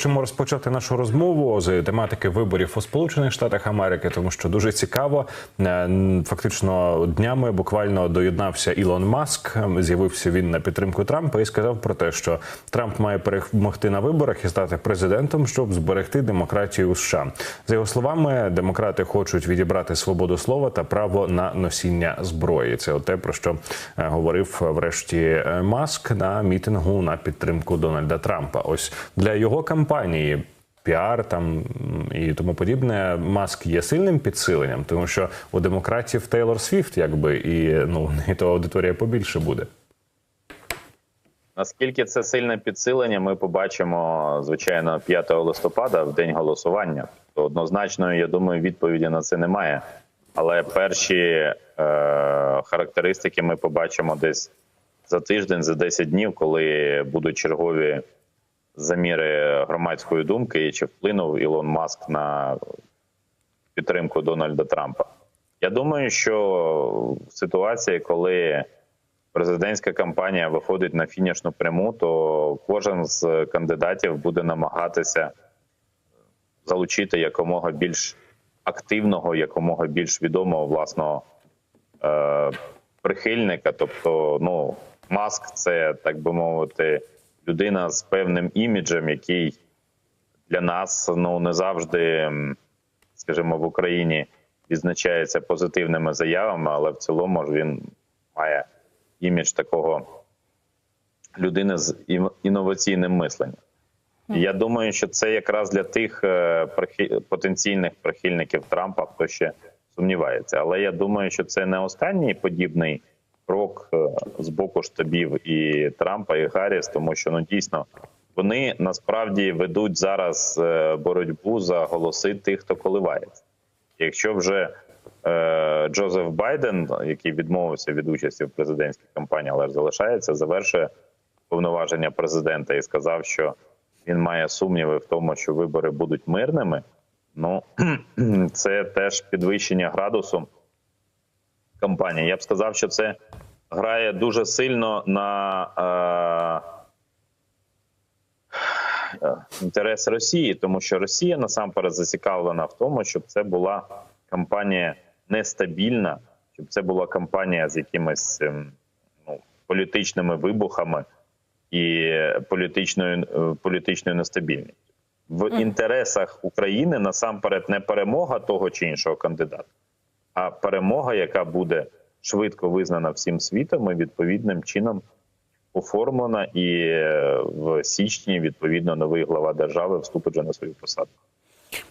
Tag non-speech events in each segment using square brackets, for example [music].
хочемо розпочати нашу розмову з тематики виборів у Сполучених Штатах Америки, тому що дуже цікаво. Е, Фактично днями буквально доєднався Ілон Маск. З'явився він на підтримку Трампа і сказав про те, що Трамп має перемогти на виборах і стати президентом, щоб зберегти демократію у США. За його словами, демократи хочуть відібрати свободу слова та право на носіння зброї. Це те про що е, говорив врешті е, Маск на мітингу на підтримку Дональда Трампа. Ось для його кампанії. Піар там і тому подібне, маск є сильним підсиленням, тому що у демократів Тейлор Свіфт, якби і ну і то аудиторія побільше буде. Наскільки це сильне підсилення, ми побачимо звичайно 5 листопада в день голосування. То однозначно, я думаю, відповіді на це немає. Але перші е, характеристики ми побачимо десь за тиждень, за 10 днів, коли будуть чергові заміри громадської думки, і чи вплинув Ілон Маск на підтримку Дональда Трампа. Я думаю, що в ситуації, коли президентська кампанія виходить на фінішну пряму, то кожен з кандидатів буде намагатися залучити якомога більш активного, якомога більш відомого власного е, прихильника. Тобто, ну, маск це так би мовити, людина з певним іміджем, який для нас ну не завжди, скажімо, в Україні відзначається позитивними заявами, але в цілому ж він має імідж такого людини з ін- інноваційним мисленням. І Я думаю, що це якраз для тих е, потенційних прихильників Трампа, хто ще сумнівається. Але я думаю, що це не останній подібний крок е, з боку штабів і Трампа, і Гарріс, тому що ну дійсно вони насправді ведуть зараз е, боротьбу за голоси тих, хто коливається. Якщо вже е, Джозеф Байден, який відмовився від участі в президентській кампанії, але ж залишається, завершує повноваження президента і сказав, що він має сумніви в тому, що вибори будуть мирними. Ну [clears throat] це теж підвищення градусу кампанії. Я б сказав, що це грає дуже сильно на е, е, інтерес Росії, тому що Росія насамперед зацікавлена в тому, щоб це була кампанія нестабільна, щоб це була кампанія з якимись ем, ну, політичними вибухами і політичною е, політичною нестабільністю. В інтересах України насамперед не перемога того чи іншого кандидата, а перемога, яка буде швидко визнана всім світом і відповідним чином оформлена, і е, в січні відповідно новий глава держави вступить на свою посаду.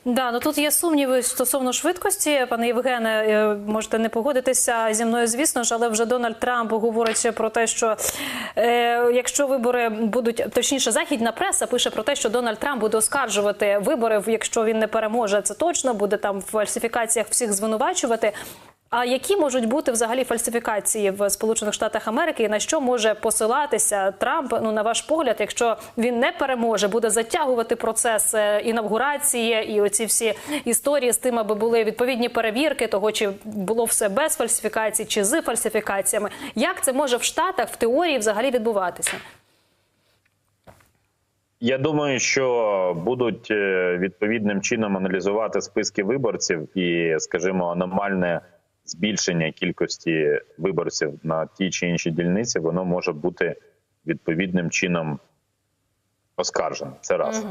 Да, ну тут є сумніви стосовно швидкості. Пане Євгене, е, можете не погодитися зі мною, звісно ж, але вже Дональд Трамп говорить про те, що е, якщо вибори будуть точніше, західна преса пише про те, що Дональд Трамп буде оскаржувати вибори, якщо він не переможе, це точно буде там в фальсифікаціях всіх звинувачувати. А які можуть бути взагалі фальсифікації в Сполучених Штатах Америки, на що може посилатися Трамп? Ну на ваш погляд, якщо він не переможе, буде затягувати процес е, інавгурації і оці всі історії з тим, аби були відповідні перевірки того, чи було все без фальсифікацій, чи з фальсифікаціями. Як це може в Штатах в теорії взагалі відбуватися? Я думаю, що будуть е, відповідним чином аналізувати списки виборців і, скажімо, аномальне збільшення кількості виборців на тій чи іншій дільниці, воно може бути відповідним чином оскаржене. Це раз.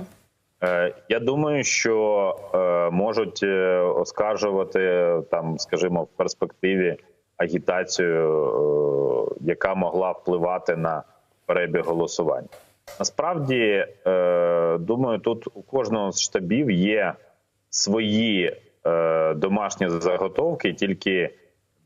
Е, Я думаю, що е, можуть е, оскаржувати там, скажімо, в перспективі агітацію, яка могла впливати на перебіг голосування. Насправді, думаю, тут у кожного з штабів є свої домашні заготовки. Тільки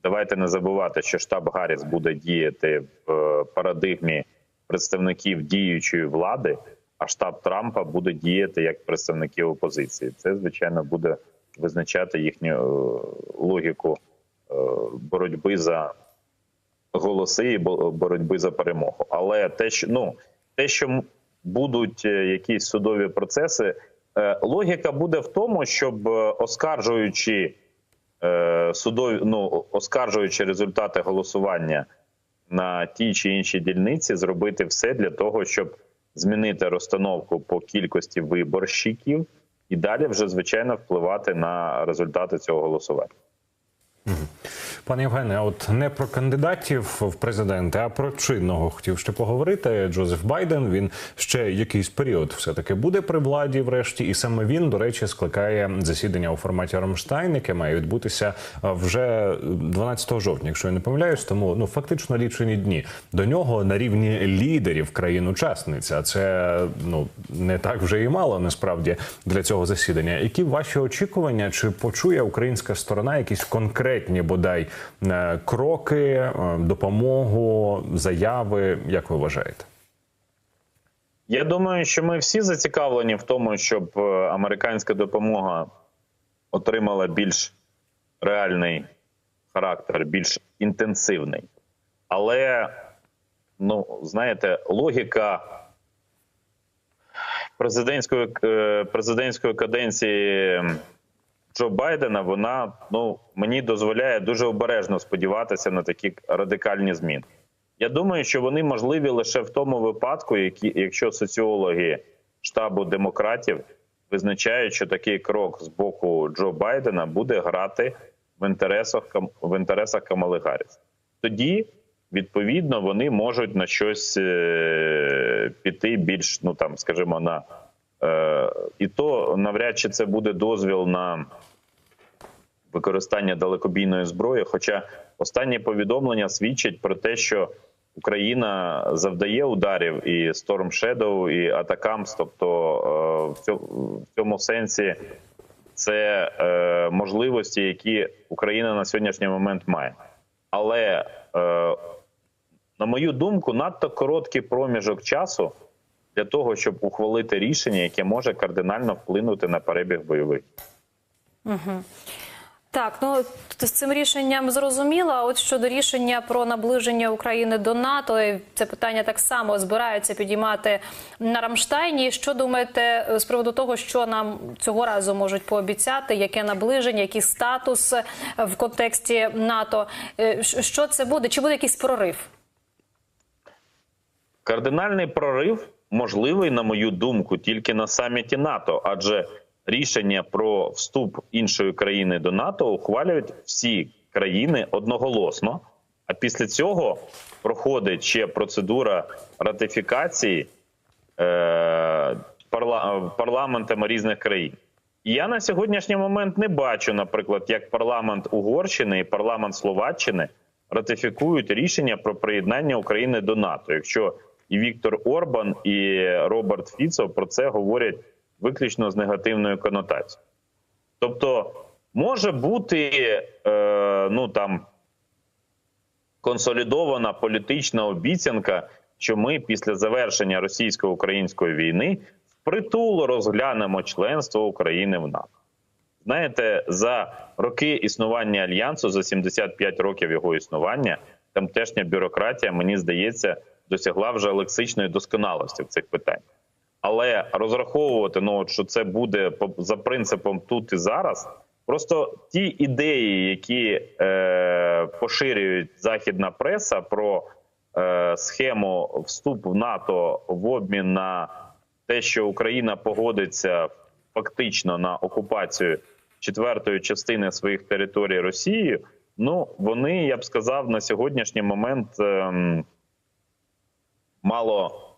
давайте не забувати, що штаб Гарріс буде діяти в е, парадигмі представників діючої влади, а штаб Трампа буде діяти як представники опозиції. Це звичайно буде визначати їхню е, логіку е, боротьби за голоси і бо- боротьби за перемогу. Але те, що ну те, що будуть е, якісь судові процеси, е, логіка буде в тому, щоб е, оскаржуючи е, судові, ну оскаржуючи результати голосування на тій чи іншій дільниці, зробити все для того, щоб змінити розстановку по кількості виборщиків і далі вже звичайно впливати на результати цього голосування. Пане Євгене, от не про кандидатів в президенти, а про чинного хотів ще поговорити. Джозеф Байден він ще якийсь період все таки буде при владі, врешті, і саме він, до речі, скликає засідання у форматі Рамштайн, яке має відбутися вже 12 жовтня, якщо я не помиляюсь. Тому ну фактично лічені дні до нього на рівні лідерів країн-учасниць. А це ну не так вже і мало насправді для цього засідання. Які ваші очікування? Чи почує українська сторона якісь конкретні бодай е, кроки, е, допомогу, заяви? Як ви вважаєте? Я думаю, що ми всі зацікавлені в тому, щоб е, американська допомога отримала більш реальний характер, більш інтенсивний. Але, ну, знаєте, логіка президентської, е, президентської каденції Джо Байдена, вона ну, мені дозволяє дуже обережно сподіватися на такі радикальні зміни. Я думаю, що вони можливі лише в тому випадку, які, якщо соціологи штабу демократів визначають, що такий крок з боку Джо Байдена буде грати в інтересах в інтересах Камали Гарріс. Тоді, відповідно, вони можуть на щось е, піти більш, ну там, скажімо, на і то навряд чи це буде дозвіл на використання далекобійної зброї. Хоча останні повідомлення свідчать про те, що Україна завдає ударів і Storm Shadow, і Атакамс. Тобто е, в цьому, сенсі це е, можливості, які Україна на сьогоднішній момент має. Але е, на мою думку, надто короткий проміжок часу для того, щоб ухвалити рішення, яке може кардинально вплинути на перебіг бойових. Так, ну з цим рішенням зрозуміло. А от щодо рішення про наближення України до НАТО, і це питання так само збираються підіймати на Рамштайні. Що думаєте е, з приводу того, що нам цього разу можуть пообіцяти? Яке наближення, який статус е, в контексті НАТО? Е, Що це буде? Чи буде якийсь прорив? Кардинальний прорив можливий, на мою думку, тільки на саміті НАТО, адже рішення про вступ іншої країни до НАТО ухвалюють всі країни одноголосно. А після цього проходить ще процедура ратифікації е, парла- парламентами різних країн. Я на сьогоднішній момент не бачу, наприклад, як парламент Угорщини і парламент Словаччини ратифікують рішення про приєднання України до НАТО. Якщо і Віктор Орбан, і Роберт Фіцо про це говорять виключно з негативною конотацією. Тобто, може бути е, ну там консолідована політична обіцянка, що ми після завершення російсько-української війни впритул розглянемо членство України в НАТО. Знаєте, за роки існування альянсу, за 75 років його існування, тамтешня бюрократія, мені здається, досягла вже лексичної досконалості в цих питаннях. Але розраховувати, ну от що це буде за принципом тут і зараз. Просто ті ідеї, які е, поширюють західна преса про е, схему вступу в НАТО в обмін на те, що Україна погодиться фактично на окупацію четвертої частини своїх територій Росією, ну вони, я б сказав, на сьогоднішній момент ем, мало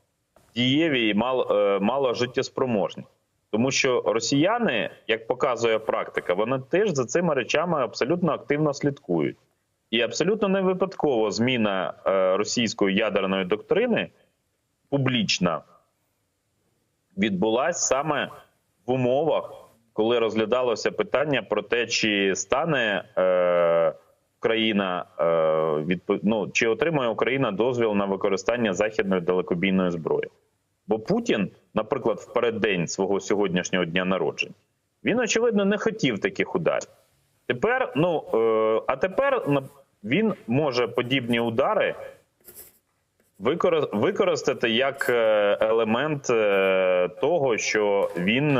дієві і мало, е, мало життєспроможні. Тому що росіяни, як показує практика, вони теж за цими речами абсолютно активно слідкують. І абсолютно не випадково зміна е, російської ядерної доктрини публічна відбулась саме в умовах, коли розглядалося питання про те, чи стане е, Україна е, ну, чи отримає Україна дозвіл на використання західної далекобійної зброї. Бо Путін, наприклад, в переддень свого сьогоднішнього дня народження, він очевидно не хотів таких ударів. Тепер, ну е, а тепер він може подібні удари використати як е, елемент того, що він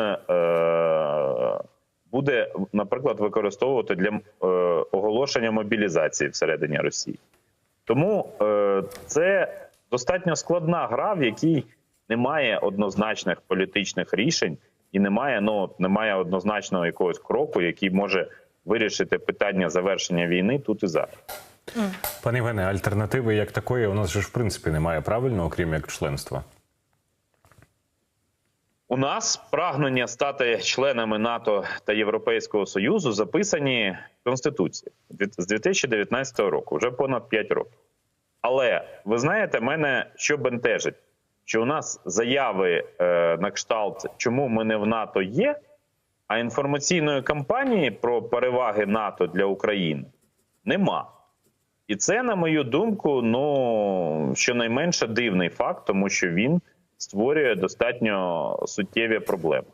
буде, наприклад, використовувати для е, оголошення мобілізації всередині Росії. Тому е, це достатньо складна гра, в якій немає однозначних політичних рішень і немає, ну немає однозначного якогось кроку, який може вирішити питання завершення війни тут і зараз. Пане Євгене, альтернативи як такої у нас же в принципі немає правильно, окрім як членства. У нас прагнення стати членами НАТО та Європейського Союзу записані в Конституції з 2019 року, вже понад 5 років. Але ви знаєте, мене що бентежить, що у нас заяви е, на кшталт, чому ми не в НАТО є, а інформаційної кампанії про переваги НАТО для України нема. І це, на мою думку, ну щонайменше дивний факт, тому що він створює достатньо суттєві проблеми.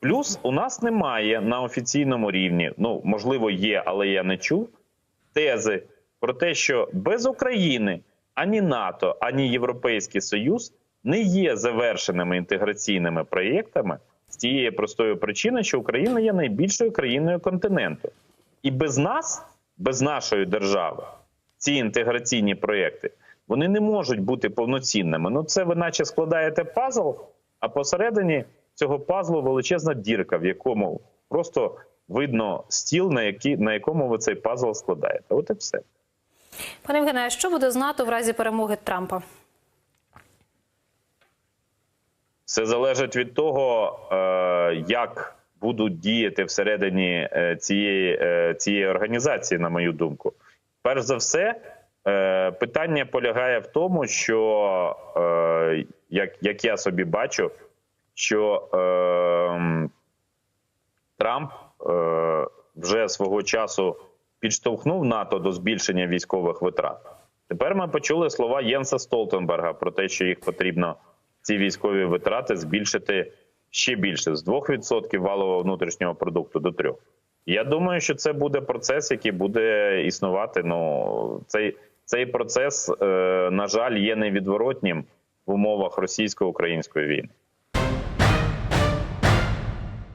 Плюс у нас немає на офіційному рівні, ну можливо, є, але я не чув тези про те, що без України ані НАТО, ані Європейський Союз не є завершеними інтеграційними проєктами з тієї простої причини, що Україна є найбільшою країною континенту. І без нас, без нашої держави, ці інтеграційні проєкти, вони не можуть бути повноцінними. Ну, це ви наче складаєте пазл, а посередині цього пазлу величезна дірка, в якому просто видно стіл, на, який, на якому ви цей пазл складаєте. От і все. Пане Євгене, що буде з НАТО в разі перемоги Трампа? Все залежить від того, е, як будуть діяти всередині е, цієї, е, цієї організації, на мою думку. Перш за все, е, питання полягає в тому, що е, як, як я собі бачу, що е, Трамп е, вже свого часу підштовхнув НАТО до збільшення військових витрат. Тепер ми почули слова Єнса Столтенберга про те, що їх потрібно ці військові витрати збільшити ще більше з 2% валового внутрішнього продукту до 3%. Я думаю, що це буде процес, який буде існувати. Ну цей, цей процес, е, на жаль, є невідворотнім в умовах російсько-української війни.